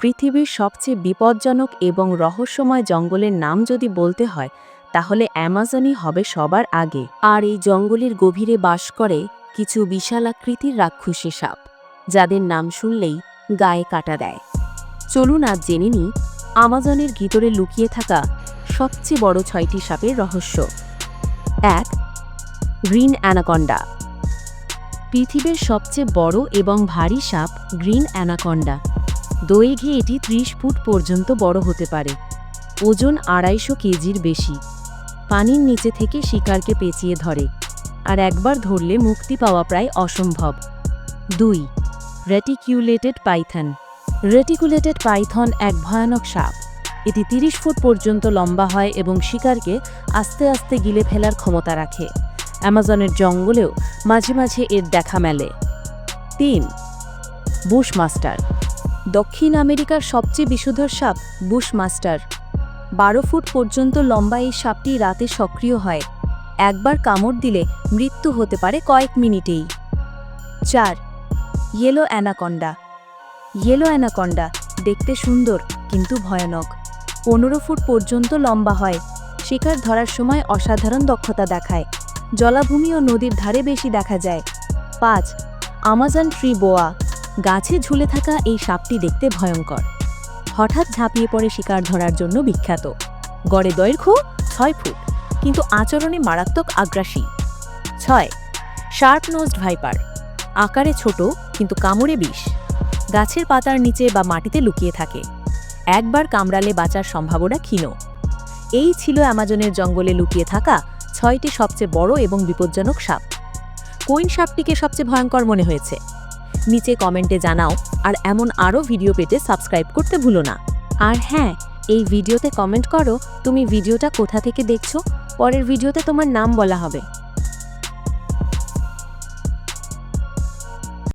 পৃথিবীর সবচেয়ে বিপজ্জনক এবং রহস্যময় জঙ্গলের নাম যদি বলতে হয়, তাহলে অ্যামাজনই হবে সবার আগে। আর এই জঙ্গলের গভীরে বাস করে কিছু বিশালাকৃতির রাক্ষসী সাপ, যাদের নাম শুনলেই গায়ে কাটা দেয়। চলুন আজ জেনে নিই আমাজনের ভিতরে লুকিয়ে থাকা সবচেয়ে বড় ছয়টি সাপের রহস্য। এক, গ্রিন অ্যানাকন্ডা। পৃথিবীর সবচেয়ে বড় এবং ভারী সাপ গ্রিন অ্যানাকন্ডা। দৈর্ঘ্যে এটি ত্রিশ ফুট পর্যন্ত বড় হতে পারে। ওজন আড়াইশো কেজির বেশি। পানির নিচে থেকে শিকারকে পেঁচিয়ে ধরে। আর একবার ধরলে মুক্তি পাওয়া প্রায় অসম্ভব। দুই রেটিকিউলেটেড পাইথন রেটিকুলেটেড পাইথন এক ভয়ানক সাপ। এটি তিরিশ ফুট পর্যন্ত লম্বা হয় এবং শিকারকে আস্তে আস্তে গিলে ফেলার ক্ষমতা রাখে। অ্যামাজনের জঙ্গলেও মাঝে মাঝে এর দেখা মেলে। তিন বুশমাস্টার দক্ষিণ আমেরিকার সবচেয়ে বিষধর সাপ বুশমাস্টার। বারো ফুট পর্যন্ত লম্বা এই সাপটি রাতে সক্রিয় হয়। একবার কামড় দিলে মৃত্যু হতে পারে কয়েক মিনিটেই। চার ইয়েলো অ্যানাকন্ডা ইয়েলো অ্যানাকন্ডা দেখতে সুন্দর কিন্তু ভয়ানক। পনেরো ফুট পর্যন্ত লম্বা হয়। শিকার ধরার সময় অসাধারণ দক্ষতা দেখায়। জলাভূমি ও নদীর ধারে বেশি দেখা যায়। পাঁচ, আমাজন ট্রি বোয়া। গাছে ঝুলে থাকা এই সাপটি দেখতে ভয়ঙ্কর। হঠাৎ ঝাঁপিয়ে পড়ে শিকার ধরার জন্য বিখ্যাত। গড়ে দৈর্ঘ্য ছয় ফুট, কিন্তু আচরণে মারাত্মক আগ্রাসী। ছয় শার্প নোজড ভাইপার। আকারে ছোট, কিন্তু কামড়ে বিষ। গাছের পাতার নিচে বা মাটিতে লুকিয়ে থাকে। একবার কামড়ালে বাঁচার সম্ভাবনা ক্ষীণ। এই ছিল অ্যামাজনের জঙ্গলে লুকিয়ে থাকা ছয়টি সবচেয়ে বড় এবং বিপজ্জনক সাপ। কোন সাপটিকে সবচেয়ে ভয়ঙ্কর মনে হয়েছে? নিচে কমেন্টে জানাও আর এমন আরও ভিডিও পেতে সাবস্ক্রাইব করতে ভুলো না। আর হ্যাঁ এই ভিডিওতে কমেন্ট করো তুমি ভিডিওটা কোথা থেকে দেখছ? পরের ভিডিওতে তোমার নাম বলা হবে।